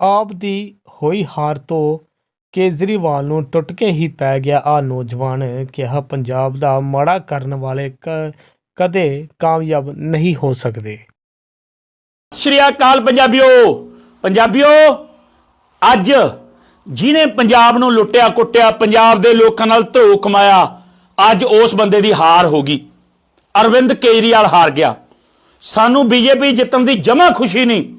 ਆਪ ਦੀ ਹੋਈ ਹਾਰ ਤੋਂ ਕੇਜਰੀਵਾਲ ਨੂੰ ਟੁੱਟ ਕੇ ਹੀ ਪੈ ਗਿਆ ਆ ਨੌਜਵਾਨ, ਕਿਹਾ ਪੰਜਾਬ ਦਾ ਮਾੜਾ ਕਰਨ ਵਾਲੇ ਕ- ਕਦੇ ਕਾਮਯਾਬ ਨਹੀਂ ਹੋ ਸਕਦੇ। ਸ਼੍ਰੀ ਅਕਾਲ ਪੰਜਾਬੀਓ ਪੰਜਾਬੀਓ, ਅੱਜ ਜਿਨੇ ਪੰਜਾਬ ਨੂੰ ਲੁੱਟਿਆ, ਕੁੱਟਿਆ, ਪੰਜਾਬ ਦੇ ਲੋਕਾਂ ਨਾਲ ਧੋ ਕਮਾਇਆ, ਅੱਜ ਉਸ ਬੰਦੇ ਦੀ ਹਾਰ ਹੋ ਗਈ। ਅਰਵਿੰਦ ਕੇਜਰੀਵਾਲ ਹਾਰ ਗਿਆ। ਸਾਨੂੰ ਬੀਜੇਪੀ ਜਿੱਤਣ ਦੀ ਜਮਾ ਖੁਸ਼ੀ ਨਹੀਂ।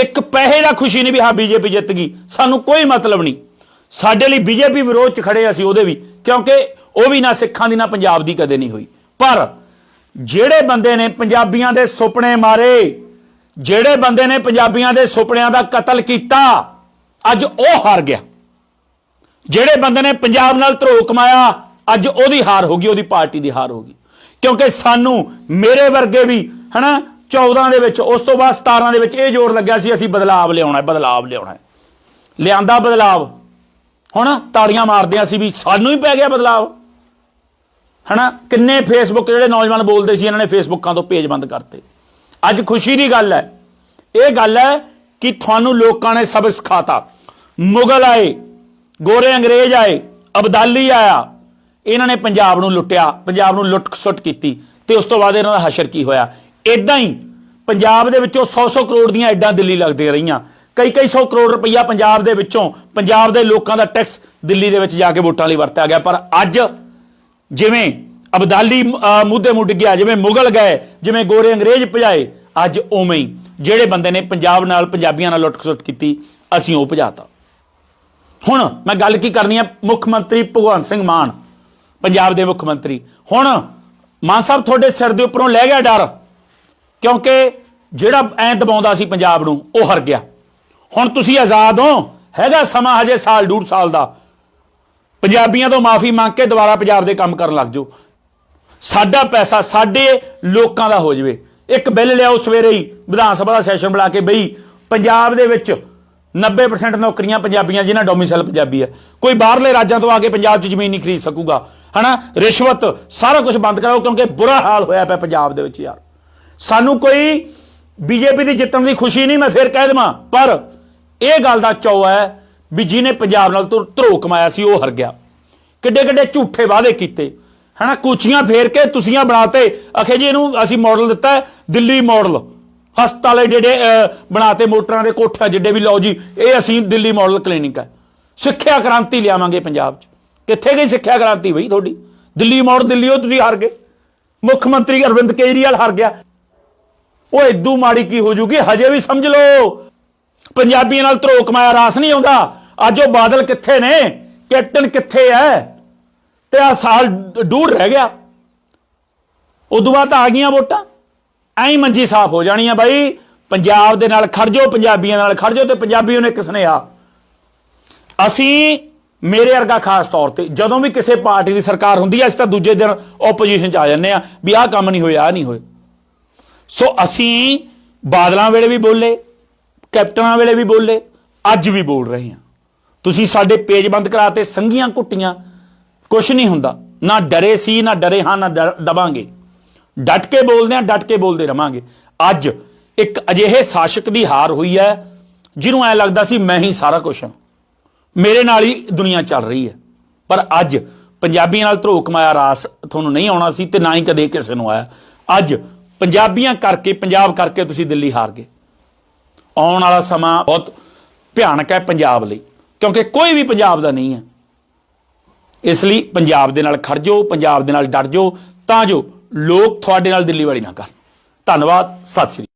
ਇੱਕ ਪੈਸੇ ਦਾ ਖੁਸ਼ੀ ਨਹੀਂ ਵੀ ਹਾਂ ਬੀਜੇਪੀ ਜਿੱਤ ਗਈ। ਸਾਨੂੰ ਕੋਈ ਮਤਲਬ ਨਹੀਂ। ਸਾਡੇ ਲਈ ਬੀਜੇਪੀ ਵਿਰੋਧ ਚ ਖੜੇ ਅਸੀਂ ਉਹਦੇ ਵੀ, ਕਿਉਂਕਿ ਉਹ ਵੀ ਨਾ ਸਿੱਖਾਂ ਦੀ ਨਾ ਪੰਜਾਬ ਦੀ ਕਦੇ ਨਹੀਂ ਹੋਈ। ਪਰ ਜਿਹੜੇ ਬੰਦੇ ਨੇ ਪੰਜਾਬੀਆਂ ਦੇ ਸੁਪਨੇ ਮਾਰੇ, ਜਿਹੜੇ ਬੰਦੇ ਨੇ ਪੰਜਾਬੀਆਂ ਦੇ ਸੁਪਨਿਆਂ ਦਾ ਕਤਲ ਕੀਤਾ, ਅੱਜ ਉਹ ਹਾਰ ਗਿਆ। ਜਿਹੜੇ ਬੰਦੇ ਨੇ ਪੰਜਾਬ ਨਾਲ ਧਰੋ ਕਮਾਇਆ, ਅੱਜ ਉਹਦੀ ਹਾਰ ਹੋ ਗਈ, ਉਹਦੀ ਪਾਰਟੀ ਦੀ ਹਾਰ ਹੋ ਗਈ। ਕਿਉਂਕਿ ਸਾਨੂੰ ਮੇਰੇ ਵਰਗੇ ਵੀ, ਹਨਾ 14 ਦੇ ਵਿੱਚ, ਉਸ ਤੋਂ ਬਾਅਦ 17 ਦੇ ਵਿੱਚ ਇਹ ਜ਼ੋਰ ਲੱਗਿਆ ਸੀ, ਅਸੀਂ ਬਦਲਾਵ ਲਿਆਉਣਾ ਹੈ, ਬਦਲਾਵ ਲਿਆਉਣਾ ਹੈ। ਲਿਆਂਦਾ ਬਦਲਾਵ। ਹੁਣ ਤਾੜੀਆਂ ਮਾਰਦੇ ਹਾਂ ਅਸੀਂ ਵੀ, ਸਾਨੂੰ ਹੀ ਪੈ ਗਿਆ ਬਦਲਾਵ। ਹਨਾ? ਕਿੰਨੇ ਫੇਸਬੁੱਕ ਜਿਹੜੇ ਨੌਜਵਾਨ ਬੋਲਦੇ ਸੀ, ਇਹਨਾਂ ਨੇ ਫੇਸਬੁੱਕਾਂ ਤੋਂ ਪੇਜ ਬੰਦ ਕਰਤੇ। ਅੱਜ ਖੁਸ਼ੀ ਦੀ ਗੱਲ ਹੈ। ਇਹ ਗੱਲ ਹੈ ਕਿ ਤੁਹਾਨੂੰ ਲੋਕਾਂ ਨੇ ਸਬਕ ਸਿਖਾਤਾ। ਮੁਗਲ ਆਏ, ਗੋਰੇ ਅੰਗਰੇਜ਼ ਆਏ, ਅਬਦਾਲੀ ਆਇਆ। ਇਹਨਾਂ ਨੇ ਪੰਜਾਬ ਨੂੰ ਲੁੱਟਿਆ, ਪੰਜਾਬ ਨੂੰ ਲੁੱਟ ਸੁੱਟ ਕੀਤੀ। ਤੇ ਉਸ ਤੋਂ ਬਾਅਦ ਇਹਨਾਂ ਦਾ ਹਸ਼ਰ ਕੀ ਹੋਇਆ? ਇਦਾਂ ਹੀ ਪੰਜਾਬ ਦੇ ਵਿੱਚੋਂ 100-100 ਕਰੋੜ ਦੀਆਂ ਐਡਾਂ ਦਿੱਲੀ ਲੱਗਦੀਆਂ ਰਹੀਆਂ। ਕਈ ਕਈ 100 ਕਰੋੜ ਰੁਪਈਆ ਪੰਜਾਬ ਦੇ ਵਿੱਚੋਂ ਪੰਜਾਬ ਦੇ ਲੋਕਾਂ ਦਾ ਟੈਕਸ ਦਿੱਲੀ ਦੇ ਵਿੱਚ ਜਾ ਕੇ ਵੋਟਾਂ ਲਈ ਵਰਤਿਆ ਗਿਆ। ਪਰ ਅੱਜ ਜਿਵੇਂ ਅਬਦਾਲੀ ਮੁੱਦੇ ਮੁੱਢ ਗਿਆ, ਜਿਵੇਂ ਮੁਗਲ ਗਏ, ਜਿਵੇਂ ਗੋਰੇ ਅੰਗਰੇਜ਼ ਭਜਾਏ, ਅੱਜ ਉਵੇਂ ਹੀ ਜਿਹੜੇ ਬੰਦੇ ਨੇ ਪੰਜਾਬ ਨਾਲ ਪੰਜਾਬੀਆਂ ਨਾਲ ਲੁੱਟ-ਖਸੁੱਟ ਕੀਤੀ, ਅਸੀਂ ਉਹ ਭਜਾਤਾ। ਹੁਣ ਮੈਂ ਗੱਲ ਕੀ ਕਰਨੀ ਹੈ ਮੁੱਖ ਮੰਤਰੀ ਭਗਵੰਤ ਸਿੰਘ ਮਾਨ, ਪੰਜਾਬ ਦੇ ਮੁੱਖ ਮੰਤਰੀ। ਹੁਣ ਮਾਨ ਸਾਹਿਬ ਤੁਹਾਡੇ ਸਿਰ ਦੇ ਉੱਪਰੋਂ ਲੈ ਗਿਆ ਡਰ। ਕਿਉਂਕਿ ਜਿਹੜਾ ਐਂ ਦਬਾਉਂਦਾ ਸੀ ਪੰਜਾਬ ਨੂੰ, ਉਹ ਹਰ ਗਿਆ। ਹੁਣ ਤੁਸੀਂ ਆਜ਼ਾਦ ਹੋ, ਹੈਗਾ ਸਮਾਂ ਹਜੇ ਸਾਲ, ਡੂਢ ਸਾਲ ਦਾ। ਪੰਜਾਬੀਆਂ ਤੋਂ ਮਾਫੀ ਮੰਗ ਕੇ ਦੁਬਾਰਾ ਪੰਜਾਬ ਦੇ ਕੰਮ ਕਰਨ ਲੱਗ ਜਾਓ। ਸਾਡਾ ਪੈਸਾ ਸਾਡੇ ਲੋਕਾਂ ਦਾ ਹੋ ਜਾਵੇ। ਇੱਕ ਬਿੱਲ ਲਿਆਓ ਸਵੇਰੇ ਹੀ, ਵਿਧਾਨ ਸਭਾ ਦਾ ਸੈਸ਼ਨ ਬੁਲਾ ਕੇ ਬਈ, ਪੰਜਾਬ ਦੇ ਵਿੱਚ 90% ਨੌਕਰੀਆਂ ਪੰਜਾਬੀਆਂ, ਜਿਨ੍ਹਾਂ ਡੋਮਿਸਾਈਲ ਪੰਜਾਬੀ ਹੈ। ਕੋਈ ਬਾਹਰਲੇ ਰਾਜਾਂ ਤੋਂ ਆ ਕੇ ਪੰਜਾਬ 'ਚ ਜ਼ਮੀਨ ਨਹੀਂ ਖਰੀਦ ਸਕੂਗਾ। ਹਨਾ? ਰਿਸ਼ਵਤ, ਸਾਰਾ ਕੁਝ ਬੰਦ ਕਰਾਓ, ਕਿਉਂਕਿ ਬੁਰਾ ਹਾਲ ਹੋਇਆ ਪਿਆ ਪੰਜਾਬ ਦੇ ਵਿੱਚ ਯਾਰ। ਸਾਨੂੰ ਕੋਈ ਬੀਜੇਪੀ ਦੀ ਜਿੱਤਣ ਦੀ ਖੁਸ਼ੀ ਨਹੀਂ ਮੈਂ ਫੇਰ ਕਹਿ ਦੇਵਾਂ। ਪਰ ਇਹ ਗੱਲ ਦਾ ਚੌ ਹੈ ਵੀ ਜਿਹਨੇ ਪੰਜਾਬ ਨਾਲ ਧਰੋ ਧਰੋ ਕਮਾਇਆ ਸੀ ਉਹ ਹਰ ਗਿਆ। ਕਿੱਡੇ ਕਿੱਡੇ ਝੂਠੇ ਵਾਅਦੇ ਕੀਤੇ। ਹਨਾ ਕੁਚੀਆਂ ਫੇਰ ਕੇ ਤੁਸੀਆਂ ਬਣਾਤੇ। ਅਖੇ ਜੀ ਇਹਨੂੰ ਅਸੀਂ ਮਾਡਲ ਦਿੱਤਾ ਹੈ, ਦਿੱਲੀ ਮਾਡਲ ਹਸਪਤਾਲੇ ਜਿਹੜੇ ਅਹ, ਬਣਾਤੇ ਮੋਟਰਾਂ ਦੇ ਕੋਠਾ ਜਿੱਡੇ ਵੀ ਲਓ ਜੀ ਇਹ ਅਸੀਂ ਦਿੱਲੀ ਮਾਡਲ ਕਲੀਨਿਕ ਹੈ। ਸਿੱਖਿਆ ਕ੍ਰਾਂਤੀ ਲਿਆਵਾਂਗੇ ਪੰਜਾਬ 'ਚ। ਕਿੱਥੇ ਗਈ ਸਿੱਖਿਆ ਕ੍ਰਾਂਤੀ ਬਈ ਤੁਹਾਡੀ? ਦਿੱਲੀ ਮਾਡਲ ਦਿੱਲੀ ਉਹ ਤੁਸੀਂ ਹਾਰ ਗਏ। ਮੁੱਖ ਮੰਤਰੀ ਅਰਵਿੰਦ ਕੇਜਰੀਵਾਲ ਹਾਰ ਗਿਆ। ਉਹ ਇਦੂ ਮਾੜੀ ਕੀ ਹੋ ਜੂਗੀ, ਹਜੇ ਵੀ ਸਮਝ ਲਓ। ਪੰਜਾਬੀਆਂ ਨਾਲ ਧਰੋ ਕਮਾਇਆ ਰਾਸ ਨਹੀਂ ਆਉਂਦਾ। ਅੱਜ ਉਹ ਬਾਦਲ ਕਿੱਥੇ ਨੇ? ਕੈਪਟਨ ਕਿੱਥੇ ਐ? ਤੇ ਆ ਸਾਲ ਡੂਢ ਰਹਿ ਗਿਆ। ਉਦੋਂ ਬਾਅਦ ਤਾਂ ਆ ਗਈਆਂ ਵੋਟਾਂ। ਐਂ ਹੀ ਮੰਜੀ ਸਾਫ਼ ਹੋ ਜਾਣੀ ਆ ਬਾਈ। ਪੰਜਾਬ ਦੇ ਨਾਲ ਖੜ ਜਾਓ, ਪੰਜਾਬੀਆਂ ਨਾਲ ਖੜ ਜਾਓ ਤੇ ਪੰਜਾਬੀਓ ਨੇ ਕਿਸਨੇ ਆ ਅਸੀਂ ਮੇਰੇ ਵਰਗਾ ਖਾਸ ਤੌਰ ਤੇ ਜਦੋਂ ਵੀ ਕਿਸੇ ਪਾਰਟੀ ਦੀ ਸਰਕਾਰ ਹੁੰਦੀ ਐ, ਅਸੀਂ ਤਾਂ ਦੂਜੇ ਦਿਨ ਆਪੋਜੀਸ਼ਨ ਚ ਆ ਜਾਂਦੇ ਆ ਵੀ ਆਹ ਕੰਮ ਨਹੀਂ ਹੋਇਆ, ਆਹ ਨਹੀਂ ਹੋਇਆ। ਸੋ ਅਸੀਂ ਬਾਦਲਾਂ ਵੇਲੇ ਵੀ ਬੋਲੇ, ਕੈਪਟਨਾਂ ਵੇਲੇ ਵੀ ਬੋਲੇ, ਅੱਜ ਵੀ ਬੋਲ ਰਹੇ ਹਾਂ। ਤੁਸੀਂ ਸਾਡੇ ਪੇਜ ਬੰਦ ਕਰਾਤੇ ਸੰਗੀਆਂ ਕੁੱਟੀਆਂ ਕੁਝ ਨਹੀਂ ਹੁੰਦਾ। ਨਾ ਡਰੇ ਸੀ, ਨਾ ਡਰੇ ਹਾਂ, ਨਾ ਡਰ- ਦਬਾਂਗੇ। ਡਟ ਕੇ ਬੋਲਦੇ ਹਾਂ, ਡਟ ਕੇ ਬੋਲਦੇ ਰਵਾਂਗੇ। ਅੱਜ ਇੱਕ ਅਜਿਹੇ ਸ਼ਾਸਕ ਦੀ ਹਾਰ ਹੋਈ ਹੈ, ਜਿਹਨੂੰ ਐ ਲੱਗਦਾ ਸੀ, ਮੈਂ ਹੀ ਸਾਰਾ ਕੁਝ ਹਾਂ। ਮੇਰੇ ਨਾਲ ਹੀ ਦੁਨੀਆ ਚੱਲ ਰਹੀ ਹੈ। ਪਰ ਅੱਜ ਪੰਜਾਬੀਆਂ ਨਾਲ ਧਰੋ ਕਮਾਇਆ ਰਾਸ ਤੁਹਾਨੂੰ ਨਹੀਂ ਆਉਣਾ ਸੀ ਤੇ ਨਾ ਹੀ ਕਦੇ ਕਿਸੇ ਨੂੰ ਆਇਆ। ਅੱਜ ਪੰਜਾਬੀਆਂ ਕਰਕੇ, ਪੰਜਾਬ ਕਰਕੇ ਤੁਸੀਂ ਦਿੱਲੀ ਹਾਰ ਗਏ। ਆਉਣ ਵਾਲਾ ਸਮਾਂ ਬਹੁਤ ਭਿਆਨਕ ਹੈ ਪੰਜਾਬ ਲਈ, ਕਿਉਂਕਿ ਕੋਈ ਵੀ ਪੰਜਾਬ ਦਾ ਨਹੀਂ ਹੈ। ਇਸ ਲਈ ਪੰਜਾਬ ਦੇ ਨਾਲ ਖੜ ਜਾਓ, ਪੰਜਾਬ ਦੇ ਨਾਲ ਡਟ ਜਾਓ, ਤਾਂ ਜੋ ਲੋਕ ਤੁਹਾਡੇ ਨਾਲ ਦਿੱਲੀ ਵਾਲੀ ਨਾ ਕਰਨ ਧੰਨਵਾਦ, ਸਤਿ ਸ਼੍ਰੀ ਅਕਾਲ।